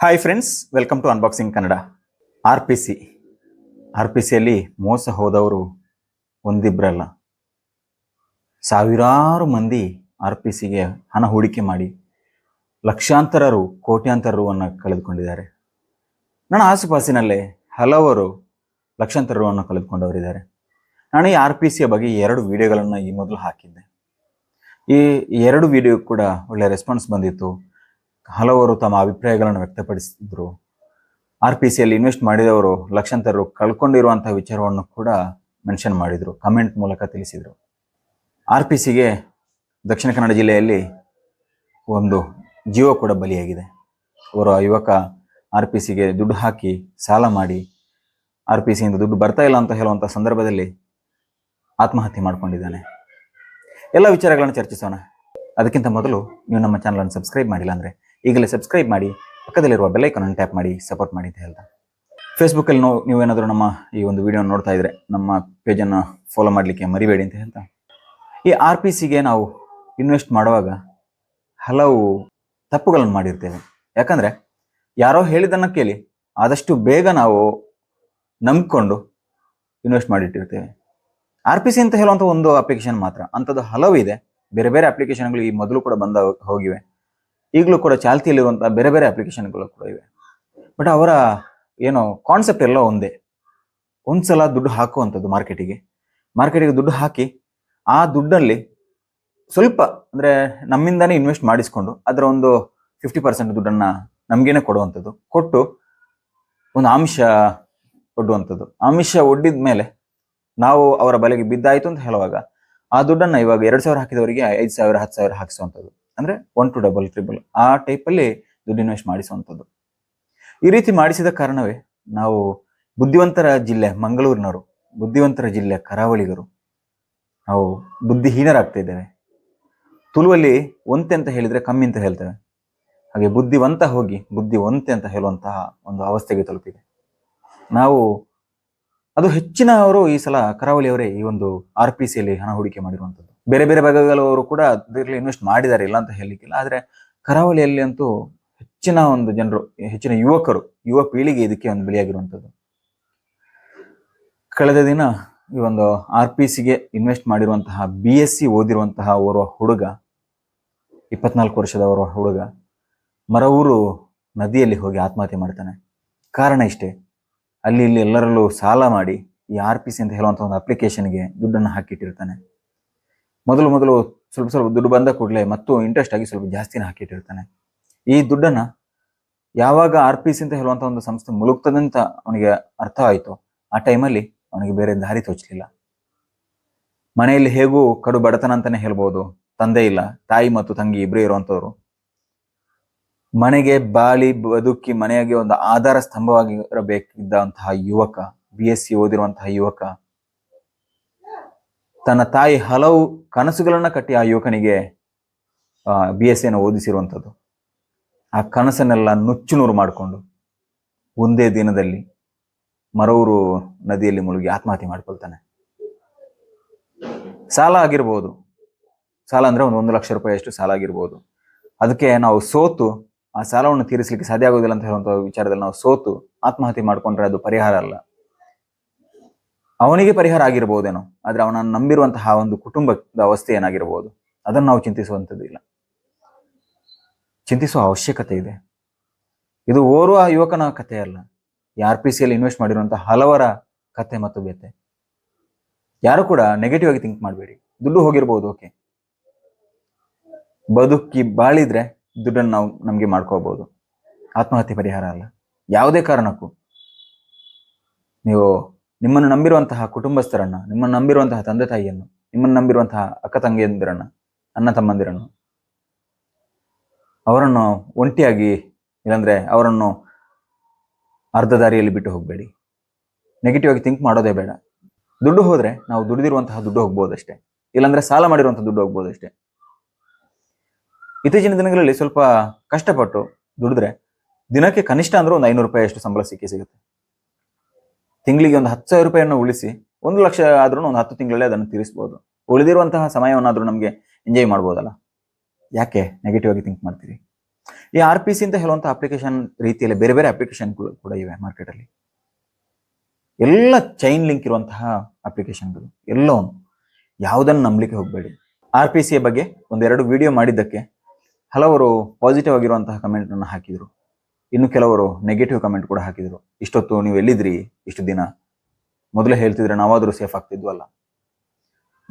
Hi friends welcome to unboxing Kannada R P C R P ಸಿಯಲ್ಲಿ ಮೋಸ ಹೋದವರು ಒಂದಿಬ್ಬರಲ್ಲ ಸಾವಿರಾರು ಮಂದಿ ಆರ್ ಪಿ ಸಿಗೆ ಹಣ ಹೂಡಿಕೆ ಮಾಡಿ ಲಕ್ಷಾಂತರ ರು ರುವನ್ನು ಕಳೆದುಕೊಂಡಿದ್ದಾರೆ. ನನ್ನ ಆಸುಪಾಸಿನಲ್ಲೇ ಹಲವರು ಲಕ್ಷಾಂತರ ರುವನ್ನು ಕಳೆದುಕೊಂಡವರಿದ್ದಾರೆ. ನಾನು ಈ ಆರ್ ಪಿ ಸಿಯ ಬಗ್ಗೆ ಎರಡು ವಿಡಿಯೋಗಳನ್ನು ಈ ಮೊದಲು ಹಾಕಿದ್ದೆ. ಈ ಎರಡು ವಿಡಿಯೋ ಕೂಡ ಒಳ್ಳೆ ರೆಸ್ಪಾನ್ಸ್ ಬಂದಿತ್ತು. ಹಲವರು ತಮ್ಮ ಅಭಿಪ್ರಾಯಗಳನ್ನು ವ್ಯಕ್ತಪಡಿಸಿದ್ರು. ಆರ್ ಪಿ ಸಿಯಲ್ಲಿ ಇನ್ವೆಸ್ಟ್ ಮಾಡಿದವರು ಲಕ್ಷಾಂತರರು ಕಳ್ಕೊಂಡಿರುವಂತಹ ವಿಚಾರವನ್ನು ಕೂಡ ಮೆನ್ಷನ್ ಮಾಡಿದರು, ಕಮೆಂಟ್ ಮೂಲಕ ತಿಳಿಸಿದರು. ಆರ್ ಪಿ ಸಿಗೆ ದಕ್ಷಿಣ ಕನ್ನಡ ಜಿಲ್ಲೆಯಲ್ಲಿ ಒಂದು ಜೀವ ಕೂಡ ಬಲಿಯಾಗಿದೆ. ಅವರ ಯುವಕ ಆರ್ ಪಿ ಸಿಗೆ ದುಡ್ಡು ಹಾಕಿ ಸಾಲ ಮಾಡಿ ಆರ್ ಪಿ ಸಿಯಿಂದ ದುಡ್ಡು ಬರ್ತಾ ಇಲ್ಲ ಅಂತ ಹೇಳುವಂಥ ಸಂದರ್ಭದಲ್ಲಿ ಆತ್ಮಹತ್ಯೆ ಮಾಡಿಕೊಂಡಿದ್ದಾನೆ. ಎಲ್ಲ ವಿಚಾರಗಳನ್ನು ಚರ್ಚಿಸೋಣ. ಅದಕ್ಕಿಂತ ಮೊದಲು ನೀವು ನಮ್ಮ ಚಾನಲನ್ನು ಸಬ್ಸ್ಕ್ರೈಬ್ ಮಾಡಿಲ್ಲ ಅಂದರೆ ಈಗಲೇ ಸಬ್ಸ್ಕ್ರೈಬ್ ಮಾಡಿ, ಪಕ್ಕದಲ್ಲಿರುವ ಬೆಲ್ಲೈಕನನ್ನು ಟ್ಯಾಪ್ ಮಾಡಿ ಸಪೋರ್ಟ್ ಮಾಡಿ ಅಂತ ಹೇಳ್ತಾ. ಫೇಸ್ಬುಕ್ಕಲ್ಲಿ ನೋ ನೀವೇನಾದರೂ ನಮ್ಮ ಈ ಒಂದು ವಿಡಿಯೋ ನೋಡ್ತಾ ಇದ್ರೆ ನಮ್ಮ ಪೇಜನ್ನು ಫಾಲೋ ಮಾಡಲಿಕ್ಕೆ ಮರಿಬೇಡಿ ಅಂತ ಹೇಳ್ತಾ. ಈ ಆರ್ ಪಿ ಸಿಗೆ ನಾವು ಇನ್ವೆಸ್ಟ್ ಮಾಡುವಾಗ ಹಲವು ತಪ್ಪುಗಳನ್ನು ಮಾಡಿರ್ತೇವೆ. ಯಾಕಂದರೆ ಯಾರೋ ಹೇಳಿದ್ದನ್ನು ಕೇಳಿ ಆದಷ್ಟು ಬೇಗ ನಾವು ನಂಬಿಕೊಂಡು ಇನ್ವೆಸ್ಟ್ ಮಾಡಿಟ್ಟಿರ್ತೇವೆ. ಆರ್ ಪಿ ಸಿ ಅಂತ ಹೇಳುವಂಥ ಒಂದು ಅಪ್ಲಿಕೇಶನ್ ಮಾತ್ರ. ಅಂಥದ್ದು ಹಲವು ಇದೆ. ಬೇರೆ ಬೇರೆ ಅಪ್ಲಿಕೇಶನ್ಗಳು ಈ ಮೊದಲು ಕೂಡ ಬಂದ ಹೋಗಿವೆ. ಈಗಲೂ ಕೂಡ ಚಾಲ್ತಿಯಲ್ಲಿರುವಂತಹ ಬೇರೆ ಬೇರೆ ಅಪ್ಲಿಕೇಶನ್ಗಳು ಕೂಡ ಇವೆ. ಬಟ್ ಅವರ ಏನು ಕಾನ್ಸೆಪ್ಟ್ ಎಲ್ಲ ಒಂದೇ. ಒಂದ್ಸಲ ದುಡ್ಡು ಹಾಕುವಂಥದ್ದು ಮಾರ್ಕೆಟಿಗೆ. ಮಾರ್ಕೆಟಿಗೆ ದುಡ್ಡು ಹಾಕಿ ಆ ದುಡ್ಡಲ್ಲಿ ಸ್ವಲ್ಪ ಅಂದರೆ ನಮ್ಮಿಂದಾನೇ ಇನ್ವೆಸ್ಟ್ ಮಾಡಿಸ್ಕೊಂಡು ಅದರ ಒಂದು ಫಿಫ್ಟಿ ಪರ್ಸೆಂಟ್ ದುಡ್ಡನ್ನು ನಮಗೇನೆ ಕೊಡುವಂಥದ್ದು. ಕೊಟ್ಟು ಒಂದು ಆಮಿಷ ಒಡ್ಡುವಂಥದ್ದು. ಆಮಿಷ ಒಡ್ಡಿದ ಮೇಲೆ ನಾವು ಅವರ ಬಲೆಗೆ ಬಿದ್ದಾಯಿತು ಅಂತ ಹೇಳುವಾಗ ಆ ದುಡ್ಡನ್ನು ಇವಾಗ ಎರಡು ಸಾವಿರ ಹಾಕಿದವರಿಗೆ ಐದು ಸಾವಿರ, ಹತ್ತು ಸಾವಿರ ಹಾಕಿಸುವಂಥದ್ದು. ಅಂದ್ರೆ ಒನ್ ಟು ಡಬಲ್ ಟ್ರಿಬಲ್ ಆ ಟೈಪಲ್ಲಿ ದುಡ್ಡು ಇನ್ವೆಸ್ಟ್ ಮಾಡಿಸುವಂಥದ್ದು. ಈ ರೀತಿ ಮಾಡಿಸಿದ ಕಾರಣವೇ ನಾವು ಬುದ್ಧಿವಂತರ ಜಿಲ್ಲೆ ಮಂಗಳೂರಿನವರು, ಬುದ್ಧಿವಂತರ ಜಿಲ್ಲೆ ಕರಾವಳಿಗರು, ನಾವು ಬುದ್ಧಿಹೀನರಾಗ್ತಾ ಇದ್ದೇವೆ. ತುಳುವಲ್ಲಿ ಒಂತೆ ಅಂತ ಹೇಳಿದ್ರೆ ಕಮ್ಮಿ ಅಂತ ಹೇಳ್ತೇವೆ. ಹಾಗೆ ಬುದ್ಧಿವಂತ ಹೋಗಿ ಬುದ್ಧಿ ಒಂತೆ ಅಂತ ಹೇಳುವಂತಹ ಒಂದು ಅವಸ್ಥೆಗೆ ತಲುಪಿದೆ. ನಾವು ಅದು ಹೆಚ್ಚಿನವರು ಈ ಸಲ ಕರಾವಳಿಯವರೇ ಈ ಒಂದು ಆರ್ ಪಿ ಸಿಯಲ್ಲಿ ಹಣ ಹೂಡಿಕೆ ಮಾಡಿರುವಂಥದ್ದು. ಬೇರೆ ಬೇರೆ ಭಾಗಗಳವರು ಕೂಡ ಅದರಲ್ಲಿ ಇನ್ವೆಸ್ಟ್ ಮಾಡಿದ್ದಾರೆ ಇಲ್ಲ ಅಂತ ಹೇಳಲಿಕ್ಕಿಲ್ಲ. ಆದರೆ ಕರಾವಳಿಯಲ್ಲಿ ಅಂತೂ ಹೆಚ್ಚಿನ ಒಂದು ಜನರು, ಹೆಚ್ಚಿನ ಯುವಕರು, ಯುವ ಪೀಳಿಗೆ ಇದಕ್ಕೆ ಒಂದು ಬೆಳೆಯಾಗಿರುವಂಥದ್ದು ಕಳೆದ ದಿನ ಈ ಒಂದು ಆರ್ ಪಿ ಸಿಗೆ ಇನ್ವೆಸ್ಟ್ ಮಾಡಿರುವಂತಹ ಬಿ ಎಸ್ ಸಿ ಓದಿರುವಂತಹ ಓರ್ವ ಹುಡುಗ, ಇಪ್ಪತ್ನಾಲ್ಕು ವರ್ಷದ ಓರ್ವ ಹುಡುಗ, ಮರವೂರು ನದಿಯಲ್ಲಿ ಹೋಗಿ ಆತ್ಮಹತ್ಯೆ ಮಾಡ್ತಾನೆ. ಕಾರಣ ಇಷ್ಟೇ, ಅಲ್ಲಿ ಇಲ್ಲಿ ಎಲ್ಲರಲ್ಲೂ ಸಾಲ ಮಾಡಿ ಈ ಆರ್ ಪಿ ಸಿ ಅಂತ ಹೇಳುವಂಥ ಒಂದು ಅಪ್ಲಿಕೇಶನ್ಗೆ ದುಡ್ಡನ್ನು ಹಾಕಿಟ್ಟಿರ್ತಾನೆ. ಮೊದಲು ಮೊದಲು ಸ್ವಲ್ಪ ಸ್ವಲ್ಪ ದುಡ್ಡು ಬಂದ ಕೂಡಲೇ ಮತ್ತು ಇಂಟ್ರೆಸ್ಟ್ ಆಗಿ ಸ್ವಲ್ಪ ಜಾಸ್ತಿನ ಹಾಕಿಟ್ಟಿರ್ತಾನೆ. ಈ ದುಡ್ಡನ್ನ ಯಾವಾಗ ಆರ್ ಪಿ ಸಿ ಅಂತ ಹೇಳುವಂಥ ಒಂದು ಸಂಸ್ಥೆ ಮುಳುಗ್ತದಂತ ಅವನಿಗೆ ಅರ್ಥ ಆಯಿತು. ಆ ಟೈಮಲ್ಲಿ ಅವನಿಗೆ ಬೇರೆ ದಾರಿ ತೋಚಲಿಲ್ಲ. ಮನೆಯಲ್ಲಿ ಹೇಗೂ ಕಡು ಬಡತನ ಅಂತಾನೆ ಹೇಳ್ಬೋದು. ತಂದೆ ಇಲ್ಲ, ತಾಯಿ ಮತ್ತು ತಂಗಿ ಇಬ್ಬರೇ ಇರುವಂಥವ್ರು ಮನೆಗೆ ಬಾಳಿ, ಬದುಕಿ, ಮನೆಯಾಗೆ ಒಂದು ಆಧಾರ ಸ್ತಂಭವಾಗಿರಬೇಕಿದ್ದಂತಹ ಯುವಕ ಬಿ ಎಸ್ ಸಿ ಓದಿರುವಂತಹ ಯುವಕ ತನ್ನ ತಾಯಿ ಹಲವು ಕನಸುಗಳನ್ನು ಕಟ್ಟಿ ಆ ಯುವಕನಿಗೆ ಬಿ ಎಸ್ ಸಿಯನ್ನು ಓದಿಸಿರುವಂಥದ್ದು. ಆ ಕನಸನ್ನೆಲ್ಲ ನುಚ್ಚುನೂರು ಮಾಡಿಕೊಂಡು ಒಂದೇ ದಿನದಲ್ಲಿ ಮರವೂರು ನದಿಯಲ್ಲಿ ಮುಳುಗಿ ಆತ್ಮಹತ್ಯೆ ಮಾಡ್ಕೊಳ್ತಾನೆ. ಸಾಲ ಆಗಿರ್ಬೋದು. ಸಾಲ ಅಂದರೆ ಒಂದು ಒಂದು ಲಕ್ಷ ರೂಪಾಯಿ ಅಷ್ಟು ಸಾಲ ಆಗಿರ್ಬೋದು. ಅದಕ್ಕೆ ನಾವು ಸೋತು, ಆ ಸಾಲವನ್ನು ತೀರಿಸಲಿಕ್ಕೆ ಸಾಧ್ಯ ಆಗೋದಿಲ್ಲ ಅಂತ ಹೇಳುವಂಥ ವಿಚಾರದಲ್ಲಿ ನಾವು ಸೋತು ಆತ್ಮಹತ್ಯೆ ಮಾಡಿಕೊಂಡ್ರೆ ಅದು ಪರಿಹಾರ ಅಲ್ಲ. ಅವನಿಗೆ ಪರಿಹಾರ ಆಗಿರ್ಬೋದೇನೋ, ಆದ್ರೆ ಅವನನ್ನು ನಂಬಿರುವಂತಹ ಒಂದು ಕುಟುಂಬದ ಅವಸ್ಥೆ ಏನಾಗಿರ್ಬೋದು? ಅದನ್ನು ನಾವು ಚಿಂತಿಸುವಂಥದ್ದು ಇಲ್ಲ. ಚಿಂತಿಸುವ ಅವಶ್ಯಕತೆ ಇದೆ. ಇದು ಓರ್ವ ಯುವಕನ ಕಥೆ ಅಲ್ಲ. ಈ ಆರ್ ಪಿ ಸಿಯಲ್ಲಿ ಇನ್ವೆಸ್ಟ್ ಮಾಡಿರುವಂತಹ ಹಲವರ ಕತೆ ಮತ್ತು ವ್ಯತೆ ಯಾರು ಕೂಡ ನೆಗೆಟಿವ್ ಆಗಿ ಥಿಂಕ್ ಮಾಡಬೇಡಿ. ದುಡ್ಡು ಹೋಗಿರ್ಬೋದು ಓಕೆ ಬದುಕಿ ಬಾಳಿದ್ರೆ ದುಡ್ಡನ್ನು ನಾವು ನಮಗೆ ಮಾಡ್ಕೋಬಹುದು ಆತ್ಮಹತ್ಯೆ ಪರಿಹಾರ ಅಲ್ಲ. ಯಾವುದೇ ಕಾರಣಕ್ಕೂ ನೀವು ನಿಮ್ಮನ್ನು ನಂಬಿರುವಂತಹ ಕುಟುಂಬಸ್ಥರನ್ನ, ನಿಮ್ಮನ್ನು ನಂಬಿರುವಂತಹ ತಂದೆ ತಾಯಿಯನ್ನು, ನಿಮ್ಮನ್ನು ನಂಬಿರುವಂತಹ ಅಕ್ಕ ತಂಗಿಯಂದಿರನ್ನ, ಅಣ್ಣ ತಮ್ಮಂದಿರನ್ನು ಅವರನ್ನು ಒಂಟಿಯಾಗಿ ಇಲ್ಲಾಂದ್ರೆ ಅವರನ್ನು ಅರ್ಧ ದಾರಿಯಲ್ಲಿ ಬಿಟ್ಟು ಹೋಗಬೇಡಿ. ನೆಗೆಟಿವ್ ಆಗಿ ಥಿಂಕ್ ಮಾಡೋದೇ ಬೇಡ. ದುಡ್ಡು ಹೋದ್ರೆ ನಾವು ದುಡಿದಿರುವಂತಹ ದುಡ್ಡು ಹೋಗ್ಬೋದಷ್ಟೇ. ಇಲ್ಲಾಂದ್ರೆ ಸಾಲ ಮಾಡಿರುವಂತಹ ದುಡ್ಡು ಹೋಗ್ಬೋದಷ್ಟೇ. ಇತ್ತೀಚಿನ ದಿನಗಳಲ್ಲಿ ಸ್ವಲ್ಪ ಕಷ್ಟಪಟ್ಟು ದುಡಿದ್ರೆ ದಿನಕ್ಕೆ ಕನಿಷ್ಠ ಅಂದ್ರೆ ಒಂದು ಐನೂರು ರೂಪಾಯಿ ಅಷ್ಟು ಸಂಬಳ ಸಿಕ್ಕಿ ಸಿಗುತ್ತೆ. ತಿಂಗಳಿಗೆ ಒಂದು ಹತ್ತು ಸಾವಿರ ರೂಪಾಯಿಯನ್ನು ಉಳಿಸಿ ಒಂದು ಲಕ್ಷ ಆದ್ರೂ ಒಂದು ಹತ್ತು ತಿಂಗಳಲ್ಲೇ ಅದನ್ನು ತೀರಿಸ್ಬೋದು. ಉಳಿದಿರುವಂತಹ ಸಮಯವನ್ನಾದರೂ ನಮಗೆ ಎಂಜಾಯ್ ಮಾಡ್ಬೋದಲ್ಲ. ಯಾಕೆ ನೆಗೆಟಿವ್ ಆಗಿ ಥಿಂಕ್ ಮಾಡ್ತೀರಿ? ಈ ಆರ್ ಪಿ ಸಿ ಅಂತ ಹೇಳುವಂಥ ಅಪ್ಲಿಕೇಶನ್ ರೀತಿಯಲ್ಲಿ ಬೇರೆ ಬೇರೆ ಅಪ್ಲಿಕೇಶನ್ಗಳು ಕೂಡ ಇವೆ ಮಾರ್ಕೆಟಲ್ಲಿ ಎಲ್ಲ ಚೈನ್ ಲಿಂಕ್ ಇರುವಂತಹ ಅಪ್ಲಿಕೇಶನ್ಗಳು ಎಲ್ಲವನ್ನು ಯಾವುದನ್ನು ನಂಬಲಿಕ್ಕೆ ಹೋಗಬೇಡಿ. ಆರ್ ಪಿ ಸಿಯ ಬಗ್ಗೆ ಒಂದೆರಡು ವಿಡಿಯೋ ಮಾಡಿದ್ದಕ್ಕೆ ಹಲವರು ಪಾಸಿಟಿವ್ ಆಗಿರುವಂತಹ ಕಮೆಂಟನ್ನು ಹಾಕಿದರು. ಇನ್ನು ಕೆಲವರು ನೆಗೆಟಿವ್ ಕಮೆಂಟ್ ಕೂಡ ಹಾಕಿದರು. ಇಷ್ಟೊತ್ತು ನೀವು ಎಲ್ಲಿದ್ರಿ? ಇಷ್ಟು ದಿನ. ಮೊದಲು ಹೇಳ್ತಿದ್ರೆ ನಾವಾದರೂ ಸೇಫ್ ಆಗ್ತಿದ್ವಲ್ಲ.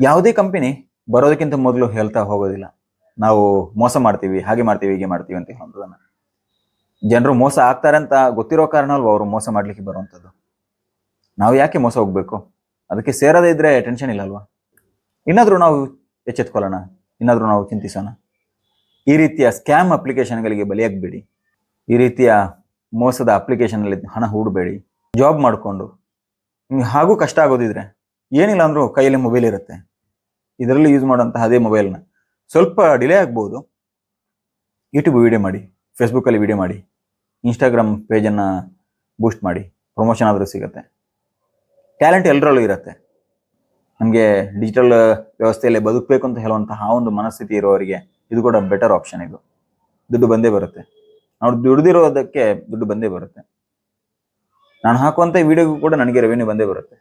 ಯಾವುದೇ ಕಂಪನಿ ಬರೋದಕ್ಕಿಂತ ಮೊದಲು ಹೇಳ್ತಾ ಹೋಗೋದಿಲ್ಲ. ನಾವು ಮೋಸ ಮಾಡ್ತೀವಿ, ಹಾಗೆ ಮಾಡ್ತೀವಿ, ಹೀಗೆ ಮಾಡ್ತೀವಿ ಅಂತ ಹೇಳೋದನ್ನ. ಜನರು ಮೋಸ ಆಗ್ತಾರೆ ಅಂತ ಗೊತ್ತಿರೋ ಕಾರಣ ಅಲ್ವಾ ಅವರು ಮೋಸ ಮಾಡ್ಲಿಕ್ಕೆ ಬರುವಂಥದ್ದು? ನಾವು ಯಾಕೆ ಮೋಸ ಹೋಗ್ಬೇಕು? ಅದಕ್ಕೆ ಸೇರದೇ ಇದ್ರೆ ಟೆನ್ಷನ್ ಇಲ್ಲ ಅಲ್ವಾ? ಇನ್ನಾದರೂ ನಾವು ಎಚ್ಚೆತ್ಕೊಳ್ಳೋಣ. ಇನ್ನಾದರೂ ನಾವು ಚಿಂತಿಸೋಣ. ಈ ರೀತಿಯ ಸ್ಕ್ಯಾಮ್ ಅಪ್ಲಿಕೇಶನ್ಗಳಿಗೆ ಬಲಿಯಾಗಬೇಡಿ. ಈ ರೀತಿಯ ಮೋಸದ ಅಪ್ಲಿಕೇಶನಲ್ಲಿ ಹಣ ಹೂಡಬೇಡಿ ಜಾಬ್ ಮಾಡಿಕೊಂಡು. ನಿಮ್ಗೆ ಹಾಗೂ ಕಷ್ಟ ಆಗೋದಿದ್ರೆ ಏನಿಲ್ಲ ಅಂದರೂ ಕೈಯಲ್ಲಿ ಮೊಬೈಲ್ ಇರುತ್ತೆ. ಇದರಲ್ಲಿ ಯೂಸ್ ಮಾಡುವಂತಹ ಅದೇ ಮೊಬೈಲ್ನ ಸ್ವಲ್ಪ ಡಿಲೇ ಆಗ್ಬೋದು. ಯೂಟ್ಯೂಬ್ ವಿಡಿಯೋ ಮಾಡಿ ಫೇಸ್ಬುಕ್ಕಲ್ಲಿ ವಿಡಿಯೋ ಮಾಡಿ ಇನ್ಸ್ಟಾಗ್ರಾಮ್ ಪೇಜನ್ನು ಬೂಸ್ಟ್ ಮಾಡಿ ಪ್ರಮೋಷನ್ ಆದರೂ ಸಿಗುತ್ತೆ. ಟ್ಯಾಲೆಂಟ್ ಎಲ್ಲರಲ್ಲೂ ಇರುತ್ತೆ. ನಮಗೆ ಡಿಜಿಟಲ್ ವ್ಯವಸ್ಥೆಯಲ್ಲಿ ಬದುಕಬೇಕು ಅಂತ ಹೇಳುವಂತಹ ಆ ಒಂದು ಮನಸ್ಥಿತಿ ಇರೋರಿಗೆ ಇದು ಕೂಡ ಬೆಟರ್ ಆಪ್ಷನ್ ಇದು. ದುಡ್ಡು ಬಂದೇ ಬರುತ್ತೆ. ನಾವು ದುಡ್ದಿರೋದಕ್ಕೆ ದುಡ್ಡು ಬಂದೇ ಬರುತ್ತೆ. ನಾನು ಹಾಕುವಂಥ ವಿಡಿಯೋಗೂ ಕೂಡ ನನಗೆ ರೆವೆನ್ಯೂ ಬಂದೇ ಬರುತ್ತೆ.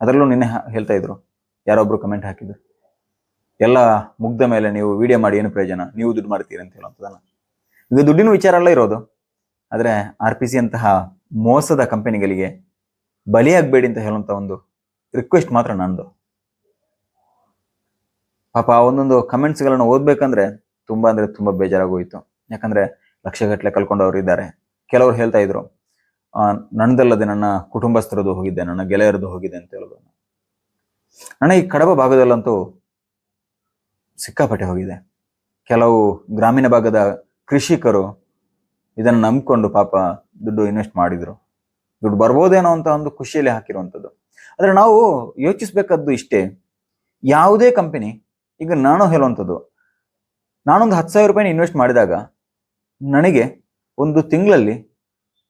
ಅದರಲ್ಲೂ ನಿನ್ನೆ ಹೇಳ್ತಾ ಇದ್ರು. ಯಾರೊಬ್ರು ಕಮೆಂಟ್ ಹಾಕಿದ್ರು. ಎಲ್ಲ ಮುಗ್ದ ಮೇಲೆ ನೀವು ವಿಡಿಯೋ ಮಾಡಿ ಏನು ಪ್ರಯೋಜನ? ನೀವು ದುಡ್ಡು ಮಾಡ್ತೀರಿ ಅಂತ ಹೇಳುವಂಥದ್ದನ್ನ. ಈಗ ದುಡ್ಡಿನ ವಿಚಾರ ಅಲ್ಲ ಇರೋದು. ಆದರೆ ಆರ್ ಪಿ ಸಿ ಅಂತಹ ಮೋಸದ ಕಂಪನಿಗಳಿಗೆ ಬಲಿಯಾಗಬೇಡಿ ಅಂತ ಹೇಳುವಂಥ ಒಂದು ರಿಕ್ವೆಸ್ಟ್ ಮಾತ್ರ ನಂದು. ಪಾಪ ಒಂದೊಂದು ಕಮೆಂಟ್ಸ್ಗಳನ್ನು ಓದ್ಬೇಕಂದ್ರೆ ತುಂಬಾ ಅಂದ್ರೆ ತುಂಬಾ ಬೇಜಾರಾಗೋಯ್ತು. ಯಾಕಂದ್ರೆ ಲಕ್ಷಗಟ್ಟಲೆ ಕಲ್ಕೊಂಡವರು ಇದ್ದಾರೆ. ಕೆಲವರು ಹೇಳ್ತಾ ಇದ್ರು ನನ್ನದಲ್ಲದೆ ನನ್ನ ಕುಟುಂಬಸ್ಥರದ್ದು ಹೋಗಿದ್ದೆ ನನ್ನ ಗೆಳೆಯರದ್ದು ಹೋಗಿದೆ ಅಂತ ಹೇಳೋದು ನನ್ನ ಈ ಕಡಬ ಭಾಗದಲ್ಲಂತೂ ಸಿಕ್ಕಾಪಟ್ಟೆ ಹೋಗಿದೆ. ಕೆಲವು ಗ್ರಾಮೀಣ ಭಾಗದ ಕೃಷಿಕರು ಇದನ್ನು ನಂಬ್ಕೊಂಡು ಪಾಪ ದುಡ್ಡು ಇನ್ವೆಸ್ಟ್ ಮಾಡಿದ್ರು. ದುಡ್ಡು ಬರ್ಬೋದೇನೋ ಅಂತ ಒಂದು ಖುಷಿಯಲ್ಲಿ ಹಾಕಿರುವಂಥದ್ದು. ಆದರೆ ನಾವು ಯೋಚಿಸ್ಬೇಕಾದ್ದು ಇಷ್ಟೇ, ಯಾವುದೇ ಕಂಪನಿ ಈಗ ನಾನು ಹೇಳುವಂಥದ್ದು, ನಾನೊಂದು ಹತ್ತು ಸಾವಿರ ರೂಪಾಯಿ ಇನ್ವೆಸ್ಟ್ ಮಾಡಿದಾಗ ನನಗೆ ಒಂದು ತಿಂಗಳಲ್ಲಿ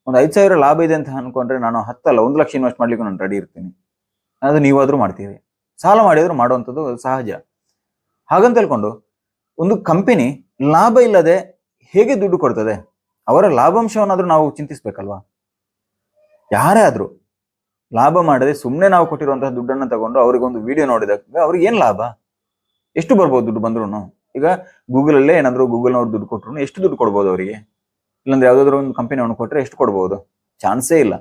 ಒಂದು ಐದು ಸಾವಿರ ಲಾಭ ಇದೆ ಅಂತ ಅನ್ಕೊಂಡ್ರೆ ನಾನು ಹತ್ತಲ್ಲ ಒಂದು ಲಕ್ಷ ಇನ್ವೆಸ್ಟ್ ಮಾಡ್ಲಿಕ್ಕೆ ನಾನು ರೆಡಿ ಇರ್ತೀನಿ. ಅದು ನೀವಾದರೂ ಮಾಡ್ತೀವಿ ಸಾಲ ಮಾಡಿದ್ರು ಮಾಡುವಂಥದ್ದು ಸಹಜ. ಹಾಗಂತ ಹೇಳ್ಕೊಂಡು ಒಂದು ಕಂಪನಿ ಲಾಭ ಇಲ್ಲದೆ ಹೇಗೆ ದುಡ್ಡು ಕೊಡ್ತದೆ? ಅವರ ಲಾಭಾಂಶವನ್ನಾದರೂ ನಾವು ಚಿಂತಿಸ್ಬೇಕಲ್ವಾ? ಯಾರೇ ಆದರೂ ಲಾಭ ಮಾಡದೆ ಸುಮ್ಮನೆ ನಾವು ಕೊಟ್ಟಿರುವಂತಹ ದುಡ್ಡನ್ನು ತಗೊಂಡು ಅವ್ರಿಗೊಂದು ವಿಡಿಯೋ ನೋಡಿದಾಗ ಅವ್ರಿಗೆ ಏನು ಲಾಭ? ಎಷ್ಟು ಬರ್ಬೋದು ದುಡ್ಡು ಬಂದ್ರು ಈಗ ಗೂಗಲ್ ಅಲ್ಲೇ ಏನಾದ್ರು ಗೂಗಲ್ ನವ್ರು ದುಡ್ಡು ಕೊಟ್ರು ಎಷ್ಟು ದುಡ್ಡು ಕೊಡ್ಬೋದು ಅವರಿಗೆ? ಇಲ್ಲಾಂದ್ರೆ ಯಾವ್ದಾದ್ರು ಒಂದು ಕಂಪನಿ ಅವನು ಕೊಟ್ರೆ ಎಷ್ಟು ಕೊಡ್ಬೋದು? ಚಾನ್ಸೇ ಇಲ್ಲ.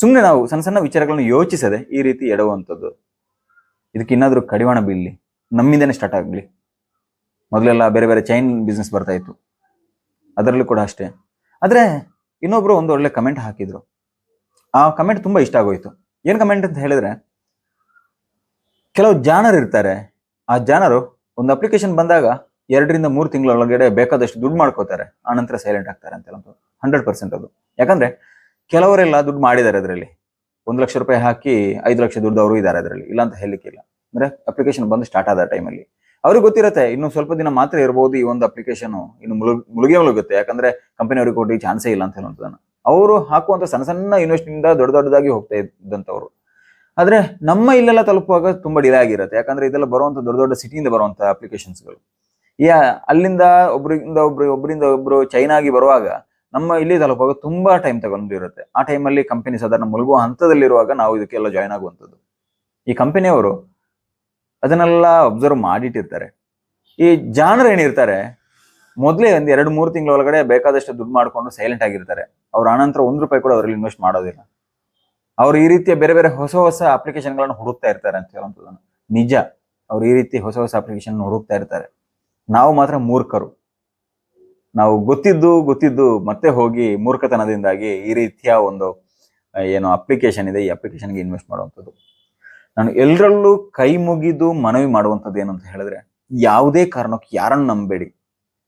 ಸುಮ್ಮನೆ ನಾವು ಸಣ್ಣ ಸಣ್ಣ ವಿಚಾರಗಳನ್ನು ಯೋಚಿಸದೆ ಈ ರೀತಿ ಎಡುವಂಥದ್ದು ಇದಕ್ಕೆ ಇನ್ನಾದ್ರೂ ಕಡಿವಾಣ ಬೀಳಲಿ. ನಮ್ಮಿಂದನೇ ಸ್ಟಾರ್ಟ್ ಆಗಲಿ. ಮೊದಲೆಲ್ಲ ಬೇರೆ ಬೇರೆ ಚೈನ್ ಬಿಸ್ನೆಸ್ ಬರ್ತಾ ಇತ್ತು. ಅದರಲ್ಲೂ ಕೂಡ ಅಷ್ಟೇ. ಆದ್ರೆ ಇನ್ನೊಬ್ರು ಒಂದು ಒಳ್ಳೆ ಕಮೆಂಟ್ ಹಾಕಿದ್ರು. ಆ ಕಮೆಂಟ್ ತುಂಬಾ ಇಷ್ಟ ಆಗೋಯ್ತು. ಏನ್ ಕಮೆಂಟ್ ಅಂತ ಹೇಳಿದ್ರೆ, ಕೆಲವು ಜಾನರ್ ಇರ್ತಾರೆ ಆ ಜಾಣರು ಒಂದು ಅಪ್ಲಿಕೇಶನ್ ಬಂದಾಗ ಎರಡರಿಂದ ಮೂರು ತಿಂಗಳ ಒಳಗಡೆ ಬೇಕಾದಷ್ಟು ದುಡ್ಡು ಮಾಡ್ಕೋತಾರೆ. ಆನಂತರ ಸೈಲೆಂಟ್ ಆಗ್ತಾರೆ ಅಂತ ಹಂಡ್ರೆಡ್ ಪರ್ಸೆಂಟ್ ಅದು. ಯಾಕಂದ್ರೆ ಕೆಲವರೆಲ್ಲ ದುಡ್ಡು ಮಾಡಿದ್ದಾರೆ ಅದರಲ್ಲಿ. ಒಂದು ಲಕ್ಷ ರೂಪಾಯಿ ಹಾಕಿ ಐದು ಲಕ್ಷ ದುಡ್ಡು ಅವರು ಇದ್ದಾರೆ ಅದರಲ್ಲಿ. ಇಲ್ಲ ಅಂತ ಹೇಳಲಿಕ್ಕಿಲ್ಲ ಅಂದ್ರೆ ಅಪ್ಲಿಕೇಶನ್ ಬಂದು ಸ್ಟಾರ್ಟ್ ಆದ ಟೈಮಲ್ಲಿ ಅವ್ರಿಗೆ ಗೊತ್ತಿರುತ್ತೆ, ಇನ್ನು ಸ್ವಲ್ಪ ದಿನ ಮಾತ್ರ ಇರಬಹುದು ಈ ಒಂದು ಅಪ್ಲಿಕೇಶನ್ ಇನ್ನು ಮುಳುಗ್ ಮುಳುಗೇ ಮುಳುಗುತ್ತೆ. ಯಾಕಂದ್ರೆ ಕಂಪನಿ ಅವ್ರಿಗೆ ಕೊಟ್ಟಿಗೆ ಚಾನ್ಸೇ ಇಲ್ಲ ಅಂತ ಹೇಳುವಂಥದ್ದನ್ನು ಅವರು ಹಾಕುವಂತ ಸಣ್ಣ ಸಣ್ಣ ಇನ್ವೆಸ್ಟ್ ಇಂದ ದೊಡ್ಡ ದೊಡ್ಡದಾಗಿ ಹೋಗ್ತಾ ಇದ್ದಂಥವ್ರು. ಆದ್ರೆ ನಮ್ಮ ಇಲ್ಲೆಲ್ಲ ತಲುಪುವಾಗ ತುಂಬಾ ಡಿಲೇ ಆಗಿರುತ್ತೆ. ಯಾಕಂದ್ರೆ ಇದೆಲ್ಲ ಬರುವಂತ ದೊಡ್ಡ ದೊಡ್ಡ ಸಿಟಿಯಿಂದ ಬರುವಂತ ಅಪ್ಲಿಕೇಶನ್ಸ್ಗಳು ಯಾ ಅಲ್ಲಿಂದ ಒಬ್ಬರಿಂದ ಒಬ್ರು ಒಬ್ಬರಿಂದ ಒಬ್ರು ಚೈನಾಗಿ ಬರುವಾಗ ನಮ್ಮ ಇಲ್ಲಿ ತಲುಪುವಾಗ ತುಂಬಾ ಟೈಮ್ ತಗೊಂಡಿರುತ್ತೆ. ಆ ಟೈಮಲ್ಲಿ ಕಂಪನಿ ಸಾಧಾರಣ ಮುಳುಗುವ ಹಂತದಲ್ಲಿರುವಾಗ ನಾವು ಇದಕ್ಕೆಲ್ಲ ಜಾಯ್ನ್ ಆಗುವಂಥದ್ದು. ಈ ಕಂಪನಿಯವರು ಅದನ್ನೆಲ್ಲ ಅಬ್ಸರ್ವ್ ಮಾಡಿಟ್ಟಿರ್ತಾರೆ. ಈ ಜಾನರ್ ಏನಿರ್ತಾರೆ, ಮೊದಲೇ ಒಂದು ಎರಡು ಮೂರು ತಿಂಗಳ ಒಳಗಡೆ ಬೇಕಾದಷ್ಟು ದುಡ್ಡು ಮಾಡಿಕೊಂಡು ಸೈಲೆಂಟ್ ಆಗಿರ್ತಾರೆ. ಅವ್ರ ಆನಂತರ ಒಂದು ರೂಪಾಯಿ ಕೂಡ ಅವರಲ್ಲಿ ಇನ್ವೆಸ್ಟ್ ಮಾಡೋದಿಲ್ಲ. ಅವ್ರು ಈ ರೀತಿಯ ಬೇರೆ ಬೇರೆ ಹೊಸ ಹೊಸ ಅಪ್ಲಿಕೇಶನ್ಗಳನ್ನು ಹುಡುಕ್ತಾ ಇರ್ತಾರೆ ಅಂತ ಹೇಳುವಂಥದ್ದನ್ನು ನಿಜ, ಅವ್ರು ಈ ರೀತಿ ಹೊಸ ಹೊಸ ಅಪ್ಲಿಕೇಶನ್ ಹುಡುಕ್ತಾ ಇರ್ತಾರೆ. ನಾವು ಮಾತ್ರ ಮೂರ್ಖರು. ನಾವು ಗೊತ್ತಿದ್ದು ಗೊತ್ತಿದ್ದು ಮತ್ತೆ ಹೋಗಿ ಮೂರ್ಖತನದಿಂದಾಗಿ ಈ ರೀತಿಯ ಒಂದು ಏನು ಅಪ್ಲಿಕೇಶನ್ ಇದೆ, ಈ ಅಪ್ಲಿಕೇಶನ್ಗೆ ಇನ್ವೆಸ್ಟ್ ಮಾಡುವಂಥದ್ದು. ನಾನು ಎಲ್ಲರಲ್ಲೂ ಕೈ ಮುಗಿದು ಮನವಿ ಮಾಡುವಂಥದ್ದು ಏನು ಅಂತ ಹೇಳಿದ್ರೆ, ಯಾವುದೇ ಕಾರಣಕ್ಕೆ ಯಾರನ್ನು ನಂಬಬೇಡಿ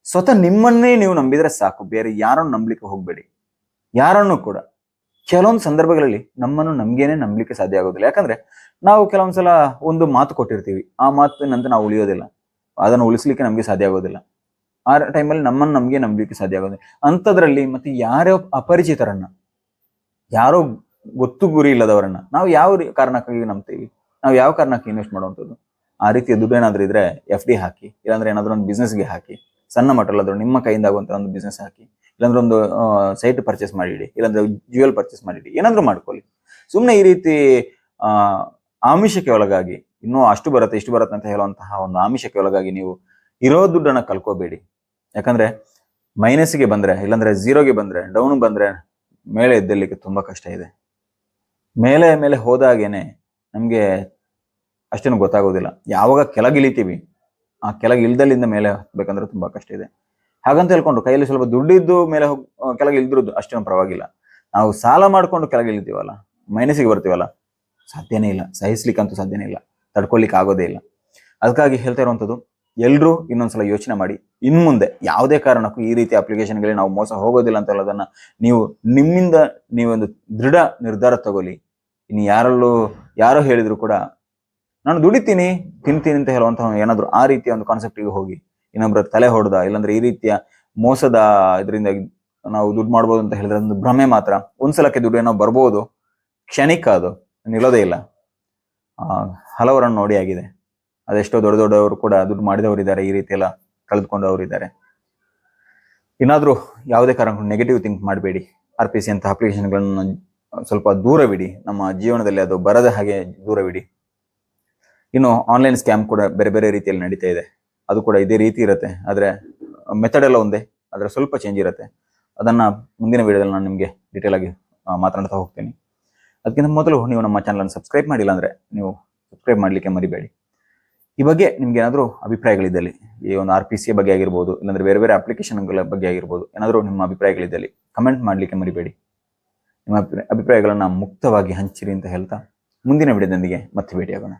ಸ್ವತಃ ನಿಮ್ಮನ್ನೇ ನೀವು ನಂಬಿದ್ರೆ ಸಾಕು. ಬೇರೆ ಯಾರನ್ನು ನಂಬಲಿಕ್ಕೆ ಹೋಗಬೇಡಿ. ಯಾರನ್ನು ಕೂಡ. ಕೆಲವೊಂದು ಸಂದರ್ಭಗಳಲ್ಲಿ ನಮ್ಮನ್ನು ನಮ್ಗೇನೆ ನಂಬಲಿಕ್ಕೆ ಸಾಧ್ಯ ಆಗೋದಿಲ್ಲ. ಯಾಕಂದ್ರೆ ನಾವು ಕೆಲವೊಂದ್ಸಲ ಒಂದು ಮಾತು ಕೊಟ್ಟಿರ್ತೀವಿ, ಆ ಮಾತಿನಂತೆ ನಾವು ಉಳಿಯೋದಿಲ್ಲ. ಅದನ್ನು ಉಳಿಸ್ಲಿಕ್ಕೆ ನಮಗೆ ಸಾಧ್ಯ ಆಗೋದಿಲ್ಲ. ಆ ಟೈಮಲ್ಲಿ ನಮ್ಮನ್ನು ನಮಗೆ ನಂಬಲಿಕ್ಕೆ ಸಾಧ್ಯ ಆಗೋದಿಲ್ಲ. ಅಂಥದ್ರಲ್ಲಿ ಮತ್ತೆ ಯಾರೋ ಅಪರಿಚಿತರನ್ನ, ಯಾರೋ ಗೊತ್ತು ಗುರಿ ಇಲ್ಲದವರನ್ನ ನಾವು ಯಾವ ಕಾರಣಕ್ಕಾಗಿ ನಂಬ್ತೀವಿ? ನಾವು ಯಾವ ಕಾರಣಕ್ಕೆ ಇನ್ವೆಸ್ಟ್ ಮಾಡುವಂಥದ್ದು? ಆ ರೀತಿಯ ದುಡ್ಡು ಏನಾದ್ರೂ ಇದ್ರೆ ಎಫ್ ಡಿ ಹಾಕಿ, ಇಲ್ಲಾಂದ್ರೆ ಏನಾದ್ರೂ ಒಂದು ಬಿಸ್ನೆಸ್ಗೆ ಹಾಕಿ, ಸಣ್ಣ ಮಟ್ಟಲ್ಲಾದ್ರೂ ನಿಮ್ಮ ಕೈಯಿಂದ ಆಗುವಂತ ಒಂದು ಬಿಸ್ನೆಸ್ ಹಾಕಿ ಇಲ್ಲಾಂದ್ರೆ ಒಂದು ಸೈಟ್ ಪರ್ಚೇಸ್ ಮಾಡಿಡಿ, ಇಲ್ಲಾಂದ್ರೆ ಜ್ಯುವೆಲ್ ಪರ್ಚೇಸ್ ಮಾಡಿಡಿ, ಏನಾದ್ರೂ ಮಾಡ್ಕೊಳ್ಳಿ. ಸುಮ್ಮನೆ ಈ ರೀತಿ ಆಮಿಷಕ್ಕೆ ಒಳಗಾಗಿ, ಇನ್ನೂ ಅಷ್ಟು ಬರುತ್ತೆ, ಇಷ್ಟು ಬರುತ್ತೆ ಅಂತ ಹೇಳುವಂತಹ ಒಂದು ಆಮಿಷಕ್ಕೆ ಒಳಗಾಗಿ ನೀವು ಇರೋ ದುಡ್ಡನ್ನ ಕಲ್ಕೋಬೇಡಿ ಯಾಕಂದ್ರೆ ಮೈನಸ್ಗೆ ಬಂದ್ರೆ, ಇಲ್ಲಾಂದ್ರೆ ಝೀರೋಗೆ ಬಂದ್ರೆ ಡೌನ್ ಬಂದ್ರೆ ಮೇಲೆ ಎದ್ದಲಿಕ್ಕೆ ತುಂಬಾ ಕಷ್ಟ ಇದೆ. ಮೇಲೆ ಮೇಲೆ ಹೋದಾಗೇನೆ ನಮ್ಗೆ ಅಷ್ಟೇನು ಗೊತ್ತಾಗೋದಿಲ್ಲ. ಯಾವಾಗ ಕೆಳಗಿಳಿತೀವಿ, ಆ ಕೆಳಗೆ ಮೇಲೆ ಹತ್ಬೇಕಂದ್ರೆ ತುಂಬಾ ಕಷ್ಟ ಇದೆ. ಹಾಗಂತ ಹೇಳ್ಕೊಂಡು ಕೈಯಲ್ಲಿ ಸ್ವಲ್ಪ ದುಡ್ಡಿದ್ದು ಮೇಲೆ ಹೋಗಿ ಕೆಳಗೆ ಇಳಿದ್ರು ಅಷ್ಟೇನು ಪರವಾಗಿಲ್ಲ. ನಾವು ಸಾಲ ಮಾಡ್ಕೊಂಡು ಕೆಳಗೆ ಇಳಿತೀವಲ್ಲ ಮೈನಸ್ಸಿಗೆ ಬರ್ತೀವಲ್ಲ, ಸಾಧ್ಯನೇ ಇಲ್ಲ. ಸಹಿಸ್ಲಿಕ್ಕಂತೂ ಸಾಧ್ಯನೇ ಇಲ್ಲ. ತಡ್ಕೊಳ್ಲಿಕ್ಕೆ ಆಗೋದೇ ಇಲ್ಲ. ಅದಕ್ಕಾಗಿ ಹೇಳ್ತಾ ಇರುವಂಥದ್ದು ಎಲ್ಲರೂ ಇನ್ನೊಂದ್ಸಲ ಯೋಚನೆ ಮಾಡಿ. ಇನ್ ಮುಂದೆ ಯಾವುದೇ ಕಾರಣಕ್ಕೂ ಈ ರೀತಿ ಅಪ್ಲಿಕೇಶನ್ಗಳಿಗೆ ನಾವು ಮೋಸ ಹೋಗೋದಿಲ್ಲ ಅಂತ ಹೇಳೋದನ್ನ ನೀವು ನಿಮ್ಮಿಂದ ನೀವೊಂದು ದೃಢ ನಿರ್ಧಾರ ತಗೊಳ್ಳಿ. ಇನ್ನು ಯಾರಲ್ಲೂ, ಯಾರೋ ಹೇಳಿದ್ರು ಕೂಡ, ನಾನು ದುಡಿತೀನಿ, ತಿಂತೀನಿ ಅಂತ ಹೇಳುವಂತಹ ಏನಾದ್ರು ಆ ರೀತಿಯ ಒಂದು ಕಾನ್ಸೆಪ್ಟಿಗೆ ಹೋಗಿ ಇನ್ನೊಬ್ಬರ ತಲೆ ಹೊಡೆದ, ಇಲ್ಲಾಂದ್ರೆ ಈ ರೀತಿಯ ಮೋಸದ ಇದರಿಂದ ನಾವು ದುಡ್ಡು ಮಾಡ್ಬೋದು ಅಂತ ಹೇಳಿದ್ರೆ ಒಂದು ಭ್ರಮೆ ಮಾತ್ರ. ಒಂದ್ಸಲಕ್ಕೆ ದುಡ್ಡು ಏನೋ ಬರ್ಬೋದು, ಕ್ಷಣಿಕ ಅದು, ನಿಲ್ಲೋದೇ ಇಲ್ಲ. ಹಲವರನ್ನು ನೋಡಿ ಆಗಿದೆ. ಅದೆಷ್ಟೋ ದೊಡ್ಡ ದೊಡ್ಡವರು ಕೂಡ ದುಡ್ಡು ಮಾಡಿದವರು ಇದ್ದಾರೆ, ಈ ರೀತಿ ಎಲ್ಲ ಕಳೆದುಕೊಂಡವರು ಇದ್ದಾರೆ. ಏನಾದ್ರೂ ಯಾವುದೇ ಕಾರಣಕ್ಕೂ ನೆಗೆಟಿವ್ ಥಿಂಕ್ ಮಾಡಬೇಡಿ. ಆರ್ ಪಿ ಸಿ ಅಂತ ಅಪ್ಲಿಕೇಶನ್ಗಳನ್ನು ಸ್ವಲ್ಪ ದೂರವಿಡಿ ನಮ್ಮ ಜೀವನದಲ್ಲಿ ಅದು ಬರದ ಹಾಗೆ ದೂರವಿಡಿ ಇನ್ನು ಆನ್ಲೈನ್ ಸ್ಕ್ಯಾಮ್ ಕೂಡ ಬೇರೆ ಬೇರೆ ರೀತಿಯಲ್ಲಿ ನಡೀತಾ ಇದೆ. ಅದು ಕೂಡ ಇದೇ ರೀತಿ ಇರುತ್ತೆ. ಆದರೆ ಮೆಥಡ್ ಎಲ್ಲ ಒಂದೇ. ಆದರೆ ಸ್ವಲ್ಪ ಚೇಂಜ್ ಇರುತ್ತೆ. ಅದನ್ನು ಮುಂದಿನ ವೀಡಿಯೋದಲ್ಲಿ ನಾನು ನಿಮಗೆ ಡೀಟೇಲ್ ಆಗಿ ಮಾತನಾಡ್ತಾ ಹೋಗ್ತೀನಿ. ಅದಕ್ಕಿಂತ ಮೊದಲು ನೀವು ನಮ್ಮ ಚಾನಲನ್ನು ಸಬ್ಸ್ಕ್ರೈಬ್ ಮಾಡಿಲ್ಲ ಅಂದರೆ ನೀವು ಸಬ್ಸ್ಕ್ರೈಬ್ ಮಾಡಲಿಕ್ಕೆ ಮರಿಬೇಡಿ. ಈ ಬಗ್ಗೆ ನಿಮ್ಗೆ ಏನಾದರೂ ಅಭಿಪ್ರಾಯಗಳಿದ್ದಲ್ಲಿ, ಈ ಒಂದು ಆರ್ ಪಿ ಸಿ ಬಗ್ಗೆ ಆಗಿರ್ಬೋದು, ಇಲ್ಲಾಂದ್ರೆ ಬೇರೆ ಬೇರೆ ಅಪ್ಲಿಕೇಶನ್ಗಳ ಬಗ್ಗೆ ಆಗಿರ್ಬೋದು, ಏನಾದರೂ ನಿಮ್ಮ ಅಭಿಪ್ರಾಯಗಳಿದ್ದಲ್ಲಿ ಕಮೆಂಟ್ ಮಾಡಲಿಕ್ಕೆ ಮರಿಬೇಡಿ. ನಿಮ್ಮ ಅಭಿಪ್ರಾಯಗಳನ್ನ ಮುಕ್ತವಾಗಿ ಹಂಚಿರಿ ಅಂತ ಹೇಳ್ತಾ ಮುಂದಿನ ವಿಡಿಯೋದೊಂದಿಗೆ ಮತ್ತೆ ಭೇಟಿಯಾಗೋಣ.